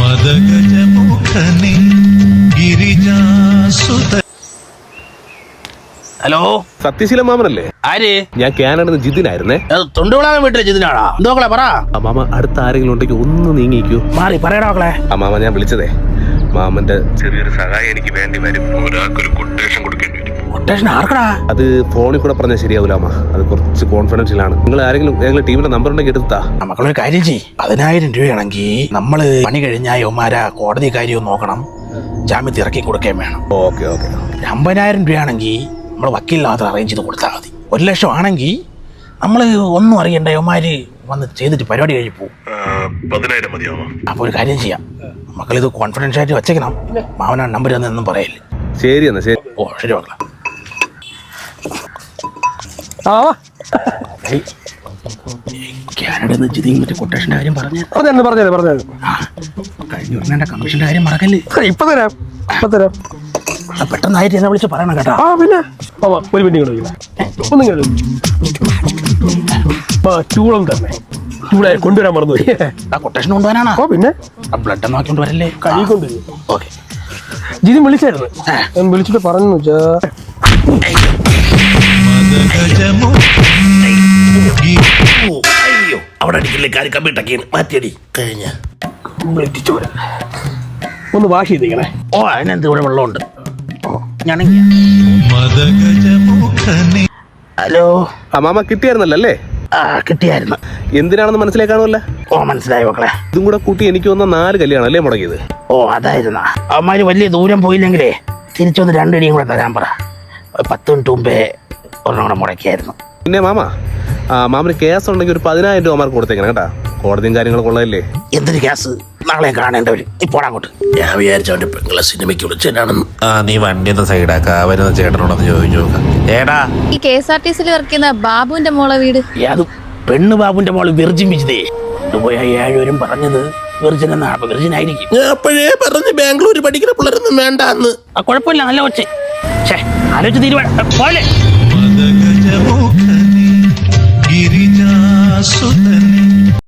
മദഗജമുഖനെ ഗിരിജാസുത hello? Sathyasheela മാമനല്ലേ? ആര്? ഞാൻ കാനഡന്ന് നിന്ന് ജിതിനായിരുന്നേ. തൊണ്ടുവിടാൻ തൊണ്ടുവിളാൻ വീട്ടിലെ ജിതിനാടാ എന്തോക്കളെ പറ. ആ മാമ അടുത്ത ആരെങ്കിലും ഉണ്ടെങ്കിൽ ഒന്ന് നീങ്ങിക്കൂ. മാറി പറയടാ മക്കളെ. ആ മാമ ഞാൻ വിളിച്ചതേ. മാമന്റെ ചെറിയൊരു സഹായം എനിക്ക് വേണ്ടി വരും. ഒരാൾക്കൊരു കൊട്ടേഷൻ കൊട്ടേഷൻ ആർക്കടാ? അത് ഫോണിൽ കൂടെ പറഞ്ഞാൽ ശരിയാവില്ല അമ്മ. അത് കുറച്ച് കോൺഫിഡൻഷ്യലാണ് നിങ്ങൾ ആരെങ്കിലും ഞങ്ങൾ ടീമിന്റെ നമ്പർ ഉണ്ടെങ്കിൽ എടുത്താ. നമുക്കുള്ളൊരു കാര്യം ചെയ് പതിനായിരം രൂപയാണെങ്കിൽ നമ്മൾ പണി കഴിഞ്ഞാൽ യവന്മാരാ കോടതി കാര്യവും നോക്കണം. ജാമ്യത്തിൽ ഇറക്കി കൊടുക്കുകയും വേണം. ഓക്കെ ഓക്കെ അമ്പതിനായിരം രൂപയാണെങ്കിൽ നമ്മൾ വക്കീലിന് മാത്രം അറേഞ്ച് ചെയ്ത് കൊടുത്താൽ മതി. ഒരു ലക്ഷം ആണെങ്കിൽ നമ്മൾ ഒന്നും അറിയണ്ട യവന്മാര് വന്ന് ചെയ്തിട്ട് പരിപാടി കഴിഞ്ഞ് പോകും പതിനായിരം മതിയാവോ അപ്പോൾ ഒരു കാര്യം ചെയ്യാം. മക്കളിത് കോൺഫിഡൻസ് ആയിട്ട് വെച്ചേക്കണം. മാവനാ നമ്പർ ഒന്നും പറയല്ലേ. ശരി എന്നാ ശരി. ഓ ശരി മക്കളെ. ആ. കാനഡയിൽ നിന്ന് ജിതി മറ്റേ കൊട്ടേഷന്റെ കാര്യം പറഞ്ഞ്. പറഞ്ഞു പറഞ്ഞത് പറഞ്ഞത് കഴിഞ്ഞ ഉടനെ കമ്മീഷന്റെ കാര്യം മറക്കല്ലേ? ഇപ്പൊ തരാം ഇപ്പൊ തരാം. പെട്ടെന്നായിട്ട് എന്നെ വിളിച്ച് പറയണം കേട്ടോ. ആ പിന്നെ. ഒരു മിനിറ്റ് കൂടെ ഒന്നും കേട്ടു ചൂളം തന്നെ. ചൂളെ കൊണ്ടുവരാൻ മറന്നു ആ കൊട്ടേഷൻ കൊണ്ടുപോകാനാണോ ഓ പിന്നെ. ആ ബ്ലഡ് നോക്കിക്കൊണ്ട് വരല്ലേ? കൈ കൊണ്ടുവരും ഓക്കെ. ജിതിൻ വിളിച്ചായിരുന്നു. ഞാൻ വിളിച്ചിട്ട് പറഞ്ഞു വെച്ചാ അവിടെ അടിക്കില്ലേ കാര്യം കമ്പിട്ടൊക്കെയാണ് മാറ്റിയടി. കഴിഞ്ഞ. ചോര ഒന്ന് വാഷ് ചെയ്തേക്കണേ. ഓ അതിനെന്ത് ഇവിടെ വെള്ളമുണ്ട്. ഹലോ. അമ്മാമ മാമ കിട്ടിയായിരുന്നല്ലോ അല്ലേ? ആ കിട്ടിയായിരുന്നു. എന്തിനാണെന്ന് മനസ്സിലാക്കാണുമല്ല? ഓ മനസ്സിലായി മക്കളെ. ഇതും കൂടെ കൂട്ടി എനിക്ക് വന്ന നാല് കല്യാണം അല്ലേ മുടങ്ങിയത്? ഓ അതായിരുന്ന. അവന്മാര് വലിയ ദൂരം പോയില്ലെങ്കിലേ തിരിച്ചൊന്ന് രണ്ടിടിയും കൂടെ തരാൻ പറ. പത്ത് മിനിറ്റ് മുമ്പേ ഒരെണ്ണം കൂടെ മുടക്കിയായിരുന്നു. പിന്നെ മാമ? ആ മാമിന് കേസ് ഉണ്ടെങ്കിൽ ഒരു പതിനായിരം രൂപ മാർക്ക് കൊടുത്തേക്കണം കേട്ടാ. കോടതിയും കാര്യങ്ങളും കൊള്ളല്ലേ എന്തൊരു ഗ്യാസ് നാളെ കാണേണ്ടവര്. ഇപ്പോൾ അങ്ങോട്ട്. ഞാൻ വിചാരിച്ചോണ്ട് അവന്റെ പെങ്ങളെ സിനിമയ്ക്ക് വിളിച്ചതിനാണെന്ന് ആ നീ വണ്ടി ഒന്ന് സൈഡാക്ക വരുന്ന ചേട്ടനോടൊന്ന് ചോദിച്ചു നോക്കാം. ഏടാ. ഈ കെ എസ് ആർ ടി സിയിൽ വർക്ക് ചെയ്യുന്ന ബാബുവിന്റെ മോളെ വീട്? അത് പെണ്ണ് ബാബുന്റെ മോൾ വിർജിൻ വിജിതേ. കൊണ്ടുപോയ ഏഴുവരും പറഞ്ഞത് വിർജിൻ എന്നാ. അപ്പൊ വിർജിൻ ആയിരിക്കും. അപ്പോഴേ പറഞ്ഞ് ബാംഗ്ലൂർ പഠിക്കുന്ന പിള്ളേരൊന്നും വേണ്ട എന്ന് ആ കുഴപ്പമില്ല. നല്ല കൊച്ചേ. ഛേ ആലോചിച്ച് തീരുമാനം. പോലെ